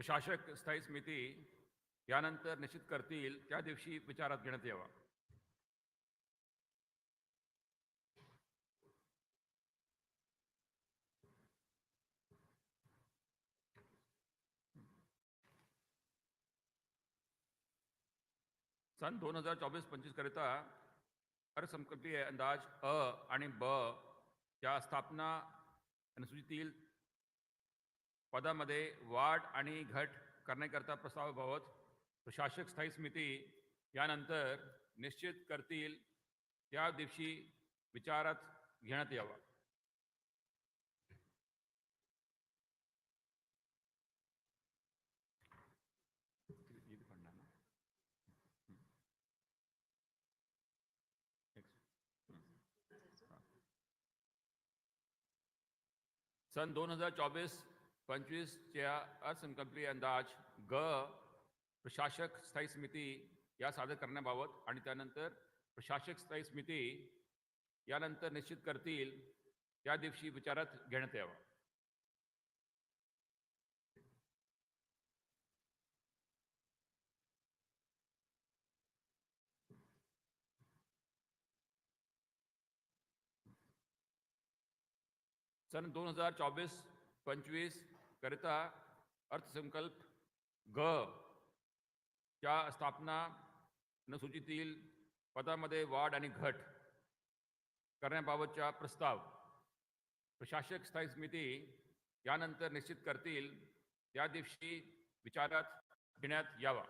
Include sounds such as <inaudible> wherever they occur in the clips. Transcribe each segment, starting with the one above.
प्रशासक स्थायी समिती यानंतर निश्चित करतील त्या दिवशी विचारात घेण्यात यावा. सन दोन हजार चोवीस पंचवीस करिता अर्थसंकल्पीय अंदाज अ आणि ब या स्थापना अनुसूचीतील पदामध्ये वाढ आणि घट करण्याकरता प्रस्तावाबाबत प्रशासक स्थायी समिती यानंतर निश्चित करतील. त्या दिवशी विचारात घेण्यात यावा. सन दोन हजार चोवीस पंचवीसच्या अर्थसंकल्पीय अंदाज ग प्रशासक स्थायी समिती या सादर करण्याबाबत आणि त्यानंतर प्रशासक स्थायी समिती यानंतर निश्चित करतील त्या दिवशी विचारात घेण्यात यावा. सन दोन हजार चोवीस पंचवीस करिता अर्थसंकल्प ग च्या स्थापना अनुसूचीतील पदामध्ये वाढ आणि घट करण्याबाबतचा प्रस्ताव. प्रशासक स्थायी समिती यानंतर निश्चित करतील. त्या दिवशी विचारात घेण्यात यावा.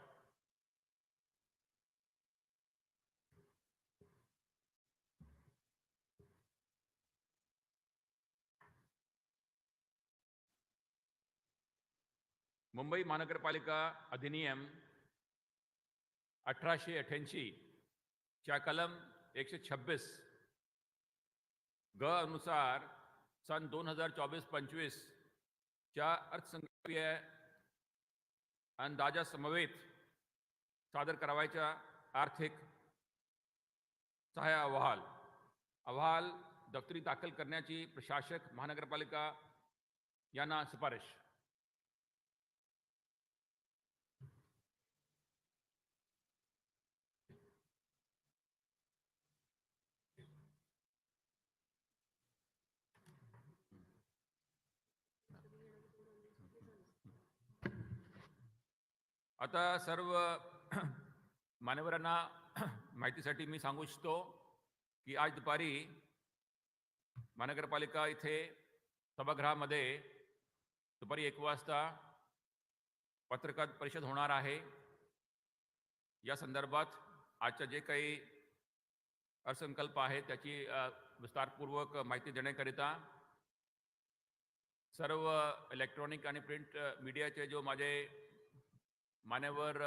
मुंबई महानगरपालिका अधिनियम अठराशे अठ्ठ्याऐंशी च्या कलम एकशे छब्बीस ग अनुसार सन दोन हजार चोवीस पंचवीसच्या अर्थसंकल्पीय अंदाजासमवेत सादर करावायच्या आर्थिक सहाय्य अहवाल. अहवाल दफ्तरी दाखल करण्याची प्रशासक महानगरपालिका यांना शिफारस. आता सर्व <clears throat> मान्यवरांना <clears throat> माहितीसाठी मी सांगू इच्छितो की आज दुपारी महानगरपालिका इथे सभागृहामध्ये दुपारी एक वाजता पत्रकार परिषद होणार आहे. या संदर्भात आजच्या जे काही अर्थसंकल्प आहे त्याची विस्तारपूर्वक माहिती देण्याकरिता सर्व इलेक्ट्रॉनिक आणि प्रिंट मीडियाचे जो माझे मान्यवर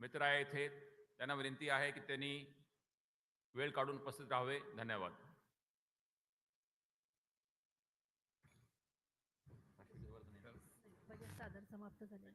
मित्र आहे इथे. त्यांना विनंती आहे की त्यांनी वेळ काढून उपस्थित राहावे. धन्यवाद. सादर समाप्त झाले